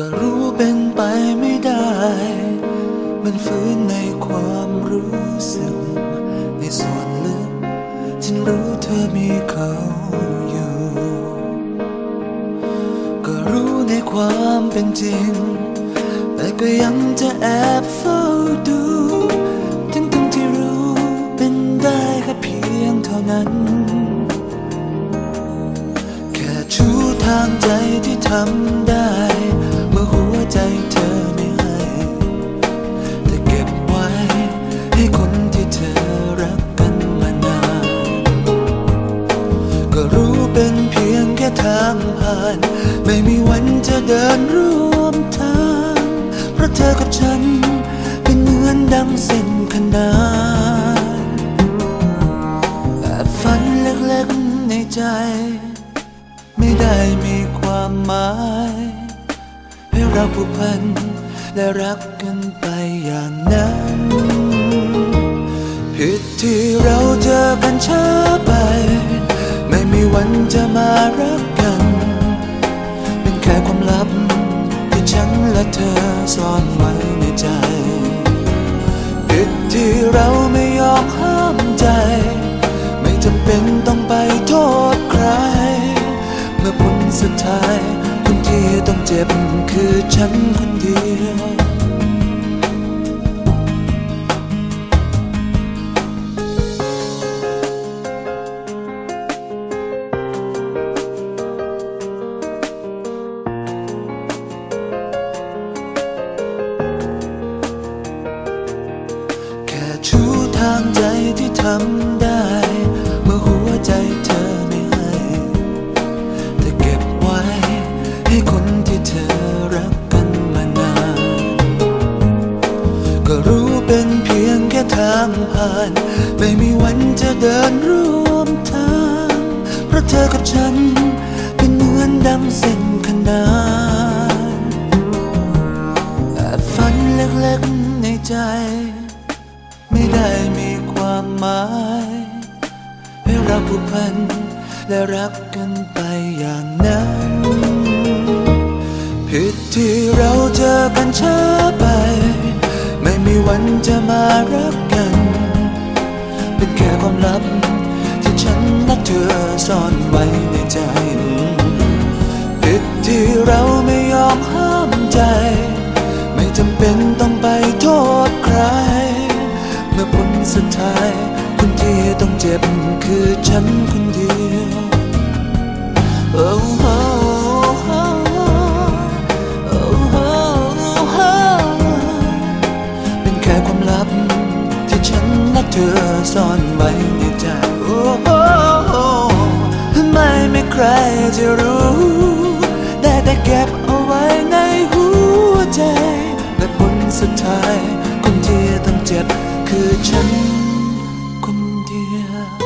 ก็รู้เป็นไปไม่ได้ มันฝืนในความรู้สึก ในส่วนลึกฉันรู้เธอมีเขาอยู่ ก็รู้ในความเป็นจริง แต่ก็ยังจะแอบเฝ้าดูทั้งทั้งที่รู้เป็นได้แค่เพียงเท่านั้น แค่ชูทางใจที่ทำได้ ใจเธอไม่ให้แต่เก็บไว้ให้คนที่เธอรักกันมานาน ก็รู้เป็นเพียงแค่ทางผ่าน ไม่มีวันจะเดินร่วมทาง เพราะเธอกับฉันเป็นเหมือนดังเส้นขนานแอบฝันเล็กๆในใจ ไม่ได้มีความหมาย เราผูกพันและรักกันไปอย่างนั้น ผิดที่เราเจอกันช้าไป ไม่มีวันจะมารักกัน เป็นแค่ความลับที่ฉันและเธอซ่อนไว้ คือฉันคนเดียว แค่ชูทางใจที่ทำได้างผ่าน ไม่มีวันจะเดินร่วมทาง เพราะเธอกับฉัน เป็นเหมือนดังเส้นขนานแอบฝันเล็กๆในใจ ไม่ได้มีความหมายให้เราผูกพันและรักกันไปอย่างนั้น ผิดที่เราเจอกันช้าไป วันจะมารักกัน เป็นแค่ความลับ ที่ฉันและเธอซ่อนไว้ในใจผิดที่เราไม่ยอมห้ามใจ ไม่จำเป็นต้องไปโทษใคร เมื่อผลสุดท้ายคนที่ต้องเจ็บคือฉันคับ ที่ฉันและเธอซ่อนไว้ในใจโอ้โหไม่ไม่ใครจะรู้ ได้แต่เก็บเอาไว้ในหัวใจ และผลสุดท้าย คนที่ต้องเจ็บคือฉันคนเดียว